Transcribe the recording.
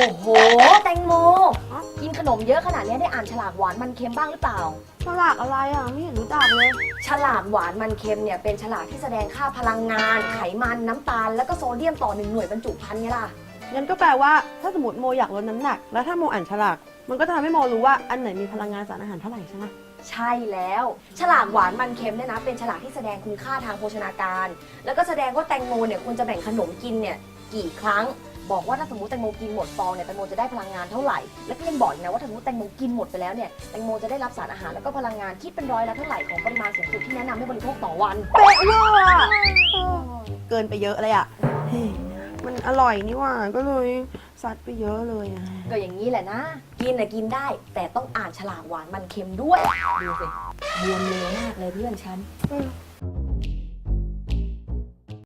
โอ้โห แตงโม กินขนมเยอะขนาดนี้ได้อ่านฉลากหวานมันเค็มบ้างหรือเปล่า ฉลากอะไรอะไม่เห็นรู้จักเลย ฉลากหวานมันเค็มเนี่ยเป็นฉลากที่แสดงค่าพลังงาน ไขมันน้ำตาล แล้วก็โซเดียมต่อหนึ่งหน่วยบรรจุภัณฑ์ไงล่ะ งั้นก็แปลว่าถ้าสมมติโมอยากลดน้ำหนัก แล้วถ้าโมอ่านฉลาก มันก็จะทำให้โมรู้ว่าอันไหนมีพลังงานสารอาหารเท่าไหร่ใช่ไหมใช่แล้ว ฉลากหวานมันเค็มเนี่ยนะ เป็นฉลากที่แสดงคุณค่าทางโภชนาการ แล้วก็แสดงว่าแตงโมเนี่ยควรจะแบ่งขนมกินเนี่ยกี่ครั้ง บอกว่าถ้าสมมติแตงโมกินหมดฟองเนี่ยแตงโมจะได้พลังงานเท่าไหร่ แล้วก็ยังบอกอีกนะว่าถ้าสมมติแตงโมกินหมดไปแล้วเนี่ยแตงโมจะได้รับสารอาหารแล้วก็พลังงานคิดเป็นร้อยละเท่าไหร่ของปริมาณสูงสุดที่แนะนำให้บริโภคต่อวัน เป๊ะเวอร์อะเออเกินไปเยอะเลยอะเฮ้ยมันอร่อยนี่หว่าก็เลยซัดไปเยอะเลยอะก็อย่างนี้แหละนะ กินน่ะกินได้ แต่ต้องอ่านฉลากหวานมันเค็มด้วย ดูสิบวมเร็วมากเลยเพื่อนฉัน อืม